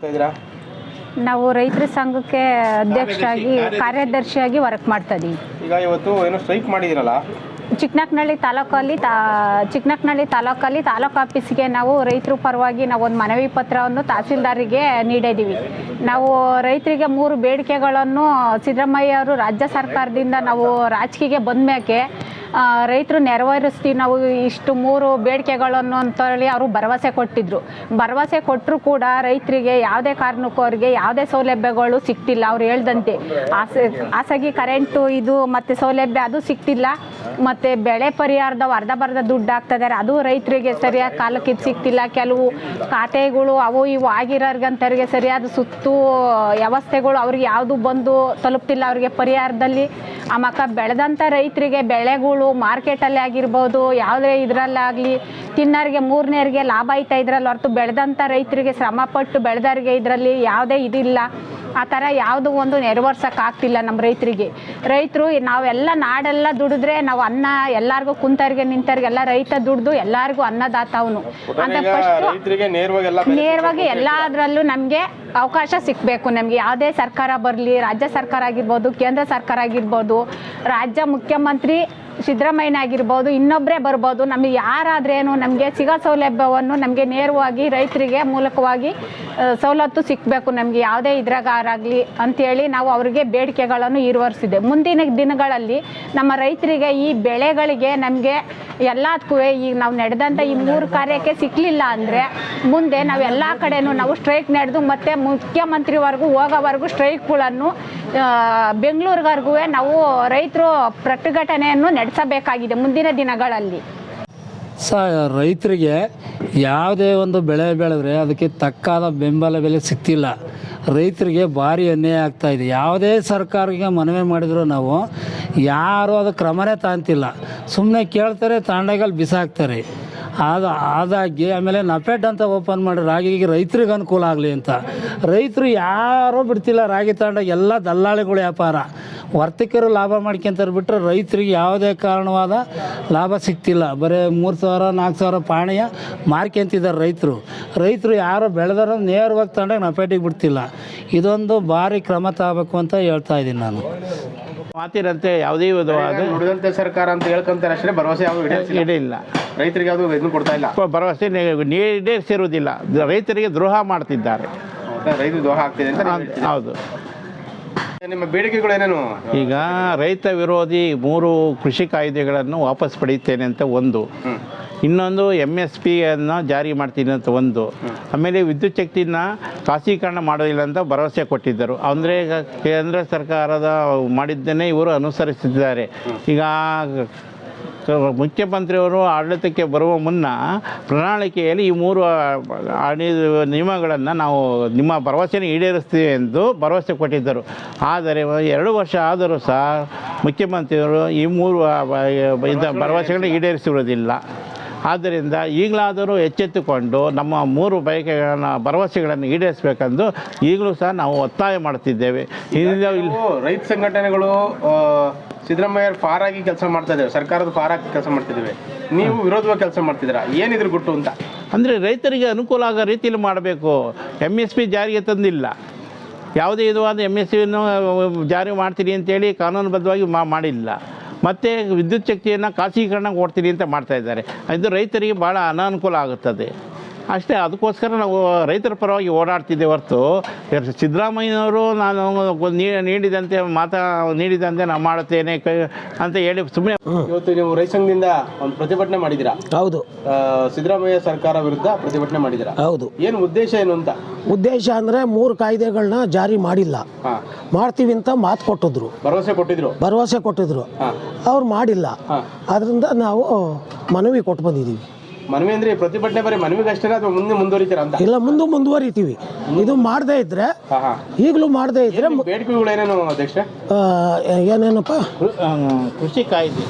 ಇದ್ದೀರಾ? ನಾವು ರೈತರ ಸಂಘಕ್ಕೆ ಅಧ್ಯಕ್ಷರಾಗಿ ಕಾರ್ಯದರ್ಶಿಯಾಗಿ ವರ್ಕ್ ಮಾಡ್ತಾ ಇದ್ದೀವಿ ಈಗ ಇವತ್ತು ಏನೋ ಸ್ಟ್ರೈಕ್ ಮಾಡಿದಿರಲ್ಲ ಚಿಕ್ಕನಕ್ನಳ್ಳಿ ತಾಲೂಕಲ್ಲಿ ತಾ ಚಿಕ್ಕನಕ್ನಳ್ಳಿ ತಾಲೂಕಲ್ಲಿ ತಾಲೂಕು ಆಫೀಸ್ಗೆ ನಾವು ರೈತರ ಪರವಾಗಿ ನಾವು ಒಂದು ಮನವಿ ಪತ್ರವನ್ನು ತಹಸೀಲ್ದಾರಿಗೆ ನೀಡಿದ್ದೀವಿ ನಾವು ರೈತರಿಗೆ ಮೂರು ಬೇಡಿಕೆಗಳನ್ನು ಸಿದ್ದರಾಮಯ್ಯ ಅವರು ರಾಜ್ಯ ಸರ್ಕಾರದಿಂದ ನಾವು ರಾಜಕೀಯಕ್ಕೆ ಬಂದ್ಮ್ಯಾಕೆ ರೈತರು ನೆರವೇರಿಸ್ತೀವಿ, ನಾವು ಇಷ್ಟು ಮೂರು ಬೇಡಿಕೆಗಳನ್ನು ಅಂತೇಳಿ ಅವರು ಭರವಸೆ ಕೊಟ್ಟಿದ್ರು. ಭರವಸೆ ಕೊಟ್ಟರು ಕೂಡ ರೈತರಿಗೆ ಯಾವುದೇ ಕಾರಣಕ್ಕೂ ಅವರಿಗೆ ಯಾವುದೇ ಸೌಲಭ್ಯಗಳು ಸಿಕ್ತಿಲ್ಲ ಅವ್ರು ಹೇಳ್ದಂತೆ ಖಾಸಗಿ ಕರೆಂಟು ಇದು ಮತ್ತು ಸೌಲಭ್ಯ ಅದು ಸಿಗ್ತಿಲ್ಲ. ಮತ್ತು ಬೆಳೆ ಪರಿಹಾರದ ಅರ್ಧ ಬರ್ಧ ದುಡ್ಡು ಹಾಕ್ತಿದ್ದಾರೆ ಅದು ರೈತರಿಗೆ ಸರಿಯಾದ ಕಾಲಕ್ಕೆ ಇದು ಸಿಗ್ತಿಲ್ಲ. ಕೆಲವು ಖಾತೆಗಳು ಅವು ಇವು ಆಗಿರೋರ್ಗಂತವ್ರಿಗೆ ಸರಿಯಾದ ಸುತ್ತು ವ್ಯವಸ್ಥೆಗಳು ಅವ್ರಿಗೆ ಯಾವುದು ಬಂದು ತಲುಪ್ತಿಲ್ಲ ಅವರಿಗೆ ಪರಿಹಾರದಲ್ಲಿ. ಆ ಮಕ್ಕ ಬೆಳೆದಂಥ ರೈತರಿಗೆ ಬೆಳೆಗಳು ಮಾರ್ಕೆಟಲ್ಲಿ ಆಗಿರ್ಬೋದು, ಯಾವುದೇ ಇದರಲ್ಲಾಗಲಿ ತಿನ್ನೋರಿಗೆ ಮೂರನೇರಿಗೆ ಲಾಭ ಆಯ್ತಾ ಇದ್ರಲ್ಲಿ ಹೊರತು ಬೆಳೆದಂಥ ರೈತರಿಗೆ ಶ್ರಮಪಟ್ಟು ಬೆಳೆದವ್ರಿಗೆ ಇದರಲ್ಲಿ ಯಾವುದೇ ಇದಿಲ್ಲ. ಆ ಥರ ಯಾವುದು ಒಂದು ನೆರವೇರ್ಸೋಕೆ ಆಗ್ತಿಲ್ಲ ನಮ್ಮ ರೈತರಿಗೆ. ರೈತರು ನಾವೆಲ್ಲ ನಾಡೆಲ್ಲ ದುಡಿದ್ರೆ ನಾವು ಅನ್ನ ಎಲ್ಲರಿಗೂ ಕುಂತರಿಗೆ ನಿಂತರಿಗೆಲ್ಲ ರೈತ ದುಡ್ದು ಎಲ್ಲರಿಗೂ ಅನ್ನದಾತ ಅವನು. ಅಂತ ಫಸ್ಟ್ ನೇರವಾಗಿ ಎಲ್ಲದರಲ್ಲೂ ನಮಗೆ ಅವಕಾಶ ಸಿಕ್ಕಬೇಕು ನಮಗೆ. ಯಾವುದೇ ಸರ್ಕಾರ ಬರಲಿ ರಾಜ್ಯ ಸರ್ಕಾರ ಆಗಿರ್ಬೋದು ಕೇಂದ್ರ ಸರ್ಕಾರ ಆಗಿರ್ಬೋದು ರಾಜ್ಯ ಮುಖ್ಯಮಂತ್ರಿ ಸಿದ್ದರಾಮಯ್ಯನ ಆಗಿರ್ಬೋದು ಇನ್ನೊಬ್ಬರೇ ಬರ್ಬೋದು, ನಮಗೆ ಯಾರಾದ್ರೇನು ನಮಗೆ ಸಿಗೋ ಸೌಲಭ್ಯವನ್ನು ನಮಗೆ ನೇರವಾಗಿ ರೈತರಿಗೆ ಮೂಲಕವಾಗಿ ಸವಲತ್ತು ಸಿಕ್ಕಬೇಕು ನಮಗೆ ಯಾವುದೇ ಇದ್ರಾಗಾರಾಗಲಿ ಅಂಥೇಳಿ ನಾವು ಅವರಿಗೆ ಬೇಡಿಕೆಗಳನ್ನು ಈರ್ವರಿಸಿದೆ ಮುಂದಿನ ದಿನಗಳಲ್ಲಿ ನಮ್ಮ ರೈತರಿಗೆ ಈ ಬೆಳೆಗಳಿಗೆ ನಮಗೆ ಎಲ್ಲದಕ್ಕೂ ಈಗ ನಾವು ನಡೆದಂಥ ಈ ಮೂರು ಕಾರ್ಯಕ್ಕೆ ಸಿಕ್ಕಲಿಲ್ಲ ಅಂದರೆ, ಮುಂದೆ ನಾವು ಎಲ್ಲ ಕಡೆನೂ ನಾವು ಸ್ಟ್ರೈಕ್ ನಡೆದು ಮತ್ತು ಮುಖ್ಯಮಂತ್ರಿವರೆಗೂ ಹೋಗೋವರೆಗೂ ಸ್ಟ್ರೈಕ್ಗಳನ್ನು ಬೆಂಗಳೂರಿವರೆಗೂ ನಾವು ರೈತರು ಪ್ರತಿಭಟನೆಯನ್ನು ನಡೆಸಬೇಕಾಗಿದೆ ಮುಂದಿನ ದಿನಗಳಲ್ಲಿ. ಸ ರೈತರಿಗೆ ಯಾವುದೇ ಒಂದು ಬೆಳೆ ಬೆಳೆದ್ರೆ ಅದಕ್ಕೆ ತಕ್ಕಾದ ಬೆಂಬಲ ಬೆಲೆ ಸಿಗ್ತಿಲ್ಲ. ರೈತರಿಗೆ ಭಾರಿ ಅನ್ಯಾಯ ಆಗ್ತಾ ಇದೆ. ಯಾವುದೇ ಸರ್ಕಾರಕ್ಕೆ ಮನವಿ ಮಾಡಿದರೂ ನಾವು ಯಾರು ಅದು ಕ್ರಮನೇ ತಾಂತಿಲ್ಲ. ಸುಮ್ಮನೆ ಕೇಳ್ತಾರೆ ತಾಂಡಗಲ್ಲಿ ಬಿಸಾಕ್ತಾರೆ. ಅದು ಆದಾಗಿ ಆಮೇಲೆ ನಪೆಡ್ ಅಂತ ಓಪನ್ ಮಾಡಿ ರಾಗಿಗೆ ರೈತರಿಗೆ ಅನುಕೂಲ ಆಗಲಿ ಅಂತ. ರೈತರು ಯಾರೂ ಬಿಡ್ತಿಲ್ಲ ರಾಗಿ ತಾಂಡ ಎಲ್ಲ ದಲ್ಲಾಳಿಗಳು ವ್ಯಾಪಾರ. ವರ್ತಕರು ಲಾಭ ಮಾಡ್ಕೊಂತಾರೆ ಬಿಟ್ಟರೆ ರೈತರಿಗೆ ಯಾವುದೇ ಕಾರಣವಾದ ಲಾಭ ಸಿಗ್ತಿಲ್ಲ. ಬರೀ ಮೂರು ಸಾವಿರ ನಾಲ್ಕು ಸಾವಿರ ಪಾಣಿಯ ಮಾರ್ಕೊಂತಿದ್ದಾರೆ ರೈತರು. ರೈತರು ಯಾರು ಬೆಳೆದಾರ ನೇರವಾಗಿ ತಗೊಂಡಾಗ ನಪೇಟಿಗೆ ಬಿಡ್ತಿಲ್ಲ. ಇದೊಂದು ಭಾರಿ ಕ್ರಮ ತಗೋಬೇಕು ಅಂತ ಹೇಳ್ತಾ ಇದ್ದೀನಿ ನಾನು. ಮಾತಿರಂತೆ ಯಾವುದೇ ವಿಧವಾದ ನುಡಿದಂತೆ ಸರ್ಕಾರ ಅಂತ ಹೇಳ್ಕೊಂತಾರೆ ಅಷ್ಟೇ ಭರವಸೆ ಯಾವ ಇಲ್ಲ ಇಡಿಲ್ಲ ರೈತರಿಗೆ ಯಾವುದು ಇದನ್ನು ಕೊಡ್ತಾ ಇಲ್ಲ. ಭರವಸೆ ನೀಡೇ ಸೇರುವುದಿಲ್ಲ. ರೈತರಿಗೆ ದ್ರೋಹ ಮಾಡ್ತಿದ್ದಾರೆ. ಹೌದಾ? ರೈತರು ದ್ರೋಹ ಆಗ್ತಿದೆ ಅಂತ ಹೌದು. ನಿಮ್ಮ ಬೇಡಿಕೆಗಳು ಏನೇನು? ಈಗ ರೈತ ವಿರೋಧಿ ಮೂರು ಕೃಷಿ ಕಾಯ್ದೆಗಳನ್ನು ವಾಪಸ್ ಪಡೆಯುತ್ತೇನೆ ಅಂತ ಒಂದು. ಇನ್ನೊಂದು ಎಂ ಎಸ್ ಪಿಯನ್ನು ಜಾರಿ ಮಾಡ್ತೀನಿ ಅಂತ ಒಂದು. ಆಮೇಲೆ ವಿದ್ಯುತ್ ಶಕ್ತಿನ ಖಾಸಗೀಕರಣ ಮಾಡೋದಿಲ್ಲ ಅಂತ ಭರವಸೆ ಕೊಟ್ಟಿದ್ದರು. ಅಂದರೆ ಈಗ ಕೇಂದ್ರ ಸರ್ಕಾರದ ಮಾಡಿದ್ದನ್ನೇ ಇವರು ಅನುಸರಿಸುತ್ತಿದ್ದಾರೆ. ಈಗ ಮುಖ್ಯಮಂತ್ರಿಯವರು ಆಡಳಿತಕ್ಕೆ ಬರುವ ಮುನ್ನ ಪ್ರಣಾಳಿಕೆಯಲ್ಲಿ ಈ ಮೂರು ನಿಯಮಗಳನ್ನು ನಾವು ನಿಮ್ಮ ಭರವಸೆನ ಈಡೇರಿಸ್ತೀವಿ ಎಂದು ಭರವಸೆ ಕೊಟ್ಟಿದ್ದರು. ಆದರೆ ಎರಡು ವರ್ಷ ಆದರೂ ಸಹ ಮುಖ್ಯಮಂತ್ರಿಯವರು ಈ ಮೂರು ಭರವಸೆಗಳನ್ನು ಈಡೇರಿಸಿರುವುದಿಲ್ಲ. ಆದ್ದರಿಂದ ಈಗಲಾದರೂ ಎಚ್ಚೆತ್ತುಕೊಂಡು ನಮ್ಮ ಮೂರು ಬಯಕೆಗಳನ್ನು ಭರವಸೆಗಳನ್ನು ಈಡೇರಿಸಬೇಕೆಂದು ಈಗಲೂ ಸಹ ನಾವು ಒತ್ತಾಯ ಮಾಡುತ್ತಿದ್ದೇವೆ ರೈತ ಸಂಘಟನೆಗಳು ಸಿದ್ದರಾಮಯ್ಯ ಫಾರ್ ಆಗಿ ಕೆಲಸ ಮಾಡ್ತಾ ಇದ್ದೇವೆ ಸರ್ಕಾರದ ಫಾರಾಗಿ ಆಗಿ ಕೆಲಸ ಮಾಡ್ತಿದ್ದೇವೆ ನೀವು ವಿರೋಧವಾಗಿ ಕೆಲಸ ಮಾಡ್ತಿದ್ದೀರಾ? ಏನಿದ್ರು ಗುಟ್ಟು ಅಂತ. ಅಂದರೆ ರೈತರಿಗೆ ಅನುಕೂಲ ಆಗೋ ರೀತಿಯಲ್ಲಿ ಮಾಡಬೇಕು. ಎಂ ಎಸ್ ಪಿ ಜಾರಿಗೆ ತಂದಿಲ್ಲ. ಯಾವುದೇ ವಿಧವಾದ ಎಂ ಎಸ್ ಪಿಯನ್ನು ಜಾರಿ ಮಾಡ್ತೀನಿ ಅಂತೇಳಿ ಕಾನೂನುಬದ್ಧವಾಗಿ ಮಾ ಮಾಡಿಲ್ಲ. ಮತ್ತು ವಿದ್ಯುತ್ ಶಕ್ತಿಯನ್ನು ಖಾಸಗೀಕರಣ ಕೊಡ್ತೀನಿ ಅಂತ ಮಾಡ್ತಾ ಇದ್ದಾರೆ. ಇದು ರೈತರಿಗೆ ಭಾಳ ಅನಾನುಕೂಲ ಆಗುತ್ತದೆ. ಅಷ್ಟೇ ಅದಕ್ಕೋಸ್ಕರ ನಾವು ರೈತರ ಪರವಾಗಿ ಓಡಾಡ್ತಿದ್ದೆ ಹೊರತು. ಸಿದ್ದರಾಮಯ್ಯನವರು ನಾನು ನೀಡಿದಂತೆ ಮಾತಾ ನೀಡಿದಂತೆ ನಾನು ಮಾಡುತ್ತೇನೆ ಕೈ ಅಂತ ಹೇಳಿ ಸುಮ್ಮನೆ ಇವತ್ತು ನೀವು ರೈತ ಸಂಘದಿಂದ ಒಂದು ಪ್ರತಿಭಟನೆ ಮಾಡಿದ್ದೀರಾ? ಹೌದು. ಸಿದ್ದರಾಮಯ್ಯ ಸರ್ಕಾರ ವಿರುದ್ಧ ಪ್ರತಿಭಟನೆ ಮಾಡಿದ್ದೀರಾ? ಹೌದು. ಏನು ಉದ್ದೇಶ ಏನು ಅಂತ? ಉದ್ದೇಶ ಅಂದರೆ ಮೂರು ಕಾಯ್ದೆಗಳನ್ನ ಜಾರಿ ಮಾಡಿಲ್ಲ. ಹಾ. ಮಾಡ್ತೀವಿ ಅಂತ ಮಾತು ಕೊಟ್ಟಿದ್ರು. ಭರವಸೆ ಕೊಟ್ಟಿದ್ರು? ಭರವಸೆ ಕೊಟ್ಟಿದ್ರು. ಅವ್ರು ಮಾಡಿಲ್ಲ. ಅದರಿಂದ ನಾವು ಮನವಿ ಕೊಟ್ಟು ಬಂದಿದ್ದೀವಿ. ಮನವಿ ಅಂದ್ರೆ ಪ್ರತಿಭಟನೆ ಬರೀ ಮನವಿಗೆ ಅಷ್ಟೇ ಅಥವಾ ಮುಂದೆ ಮುಂದುವರಿತೀರ ಅಂತ? ಇಲ್ಲ ಮುಂದೆ ಮುಂದುವರಿತೀವಿ. ಇದು ಮಾಡದೇ ಇದ್ರೆ ಹಾ ಹಾ. ಈಗಲೂ ಮಾಡದೇ ಇದ್ರೆ ಬೇಡಿಕೆಗಳು ಏನೇನು ಅಧ್ಯಕ್ಷ? ಆ, ಏನೇನಪ್ಪ? ಕೃಷಿ ಕಾಯ್ದೆ.